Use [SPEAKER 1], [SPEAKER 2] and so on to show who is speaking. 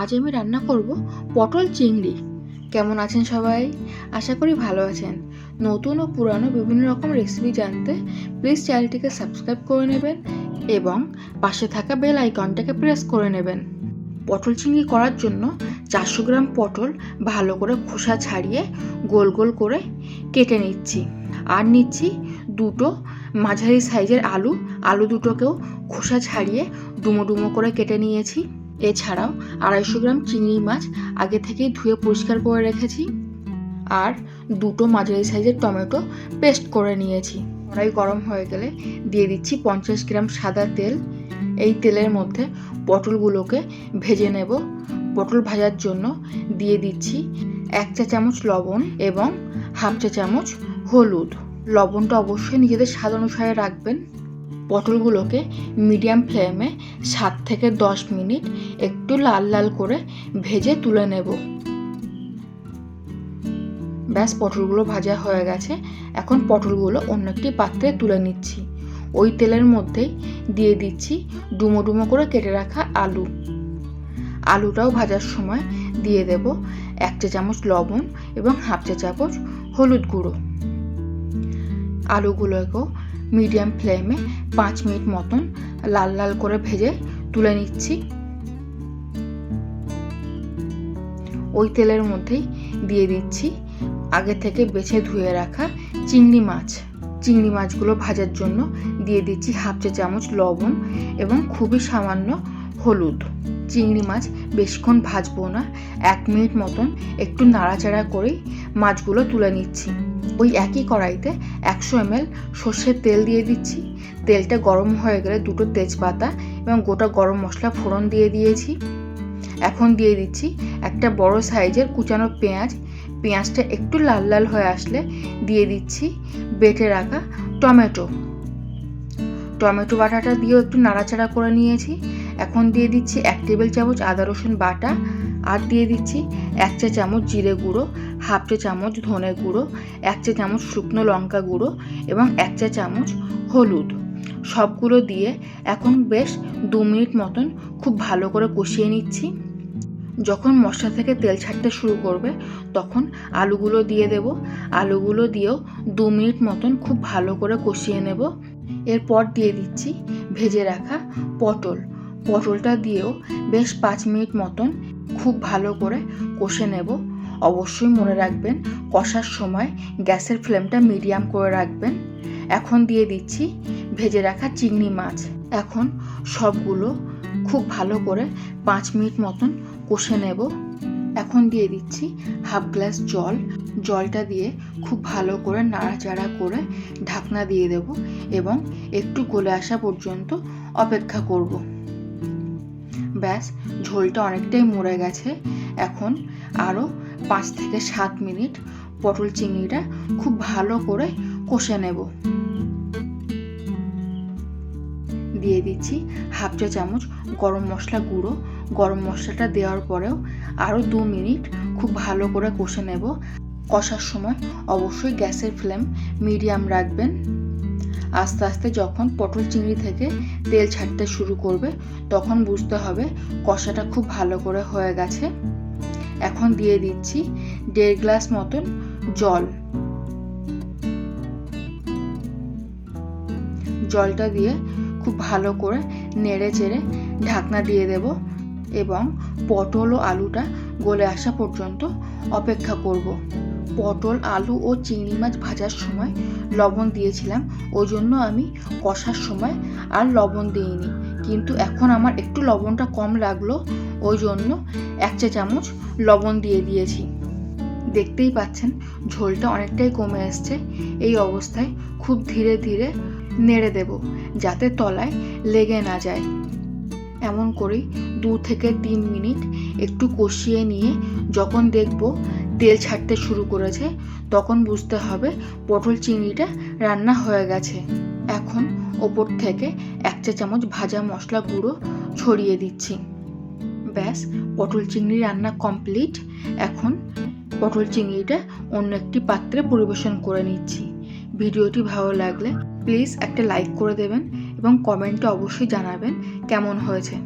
[SPEAKER 1] আজ আমি রান্না করব পটল চিংড়ি। কেমন আছেন সবাই? আশা করি ভালো আছেন। নতুন ও পুরানো বিভিন্ন রকম রেসিপি জানতে প্লিজ চ্যানেলটিকে সাবস্ক্রাইব করে নেবেন এবং পাশে থাকা বেল আইকনটাকে প্রেস করে নেবেন। পটল চিংড়ি করার জন্য চারশো গ্রাম পটল ভালো করে খোসা ছাড়িয়ে গোল গোল করে কেটে নিচ্ছি। আর নিচ্ছি দুটো মাঝারি সাইজের আলু। আলু দুটোকেও খোসা ছাড়িয়ে ডুমো ডুমো করে কেটে নিয়েছি। এছাড়াও আড়াইশো গ্রাম চিংড়ি মাছ আগে থেকেই ধুয়ে পরিষ্কার করে রেখেছি। আর দুটো মাঝারি সাইজের টমেটো পেস্ট করে নিয়েছি। কড়াই গরম হয়ে গেলে দিয়ে দিচ্ছি পঞ্চাশ গ্রাম সাদা তেল। এই তেলের মধ্যে পটলগুলোকে ভেজে নেব। পটল ভাজার জন্য দিয়ে দিচ্ছি এক চা চামচ লবণ এবং হাফ চা চামচ হলুদ। লবণটা অবশ্যই নিজেদের স্বাদ অনুসারে রাখবেন। পটলগুলোকে মিডিয়াম ফ্লেমে সাত থেকে দশ মিনিট একটু লাল লাল করে ভেজে তুলে নেব। ব্যাস, পটলগুলো ভাজা হয়ে গেছে। এখন পটলগুলো অন্য একটি পাত্রে তুলে নিচ্ছি। ওই তেলের মধ্যেই দিয়ে দিচ্ছি ডুমো ডুমো করে কেটে রাখা আলু। আলুটাও ভাজার সময় দিয়ে দেব এক চা চামচ লবণ এবং হাফ চা চামচ হলুদ গুঁড়ো। আলুগুলোকেও মিডিয়াম ফ্লেমে পাঁচ মিনিট মতন লাল লাল করে ভেজে তুলে নিচ্ছি। ওই তেলের মধ্যেই দিয়ে দিচ্ছি আগে থেকে বেছে ধুয়ে রাখা চিংড়ি মাছ। চিংড়ি মাছগুলো ভাজার জন্য দিয়ে দিচ্ছি হাফ চা চামচ লবণ এবং খুবই সামান্য হলুদ। চিংড়ি মাছ বেশিক্ষণ ভাজবো না। এক মিনিট মতন একটু নাড়াচাড়া করেই মাছগুলো তুলে নিচ্ছি। ওই একই কড়াইতে একশো এমএল সর্ষের তেল দিয়ে দিচ্ছি। তেলটা গরম হয়ে গেলে দুটো তেজপাতা এবং গোটা গরম মশলা ফোড়ন দিয়ে দিয়েছি। এখন দিয়ে দিচ্ছি একটা বড় সাইজের কুচানো পেঁয়াজ। পেঁয়াজটা একটু লাল লাল হয়ে আসলে দিয়ে দিচ্ছি বেটে রাখা টমেটো। টমেটো বাটাটা দিয়েও একটু নাড়াচাড়া করে নিয়েছি। এখন দিয়ে দিচ্ছি এক টেবিল চামচ আদা রসুন বাটা, আর দিয়ে দিচ্ছি এক চা চামচ জিরে গুঁড়ো, হাফ চা চামচ ধনে গুঁড়ো, এক চা চামচ শুকনো লঙ্কা গুঁড়ো এবং এক চা চামচ হলুদ। সবগুলো দিয়ে এখন বেশ দু মিনিট মতন খুব ভালো করে কষিয়ে নিচ্ছি। যখন মশলা থেকে তেল ছাড়তে শুরু করবে, তখন আলুগুলো দিয়ে দেব। আলুগুলো দিয়েও দু মিনিট মতন খুব ভালো করে কষিয়ে নেব। এরপর দিয়ে দিচ্ছি ভেজে রাখা পটল। পটলটা দিয়েও বেশ পাঁচ মিনিট মতন খুব ভালো করে কষে নেব। অবশ্যই মনে রাখবেন, কষার সময় গ্যাসের ফ্লেমটা মিডিয়াম করে রাখবেন। এখন দিয়ে দিচ্ছি ভেজে রাখা চিংড়ি মাছ। এখন সবগুলো খুব ভালো করে পাঁচ মিনিট মতন কষে নেব। এখন দিয়ে দিচ্ছি হাফ গ্লাস জল। জলটা দিয়ে খুব ভালো করে নাড়াচাড়া করে ঢাকনা দিয়ে দেব এবং একটু গলে আসা পর্যন্ত অপেক্ষা করব। ব্যাস, ঝোলটা অনেকটাই মরে গেছে। এখন আরও পাঁচ থেকে সাত মিনিট পটল চিংড়িটা খুব ভালো করে কষে নেব। দিয়ে দিচ্ছি হাফ চা চামচ গরম মশলা গুঁড়ো। গরম মশলাটা দেওয়ার পরেও আরও দু মিনিট খুব ভালো করে কষে নেব। কষার সময় অবশ্যই গ্যাসের ফ্লেম মিডিয়াম রাখবেন। আস্তে আস্তে যখন পটল চিংড়ি থেকে তেল ছাড়তে শুরু করবে, তখন বুঝতে হবে কষাটা খুব ভালো করে হয়ে গেছে। এখন দিয়ে দিচ্ছি দেড় গ্লাস মতন জল। জলটা দিয়ে খুব ভালো করে নেড়ে চেড়ে ঢাকনা দিয়ে দেব এবং পটল ও আলুটা গলে আসা পর্যন্ত অপেক্ষা করব। পটল, আলু ও চিংড়ি মাছ ভাজার সময় লবণ দিয়েছিলাম। ওই জন্য আমি কষার সময় আর লবণ দিইনি। কিন্তু এখন আমার একটু লবণটা কম লাগল ওই জন্য এক চা চামচ লবণ দিয়ে দিয়েছি। দেখতেই পাচ্ছেন, ঝোলটা অনেকটাই কমে এসছে। এই অবস্থায় খুব ধীরে ধীরে নেড়ে দেব, যাতে তলায় লেগে না যায়। এমন করেই দু থেকে তিন মিনিট একটু কষিয়ে নিয়ে যখন দেখব তেল ছাড়তে শুরু করেছে, তখন বুঝতে হবে পটল চিংড়িটা রান্না হয়ে গেছে। এখন ওপর থেকে এক চা চামচ ভাজা মশলা গুঁড়ো ছড়িয়ে দিচ্ছি। ব্যাস, পটল চিংড়ি রান্না কমপ্লিট। এখন পটল চিংড়িটা অন্য একটি পাত্রে পরিবেশন করে নিচ্ছি। ভিডিওটি ভালো লাগলে প্লিজ একটা লাইক করে দেবেন এবং কমেন্টে অবশ্যই জানাবেন কেমন হয়েছে।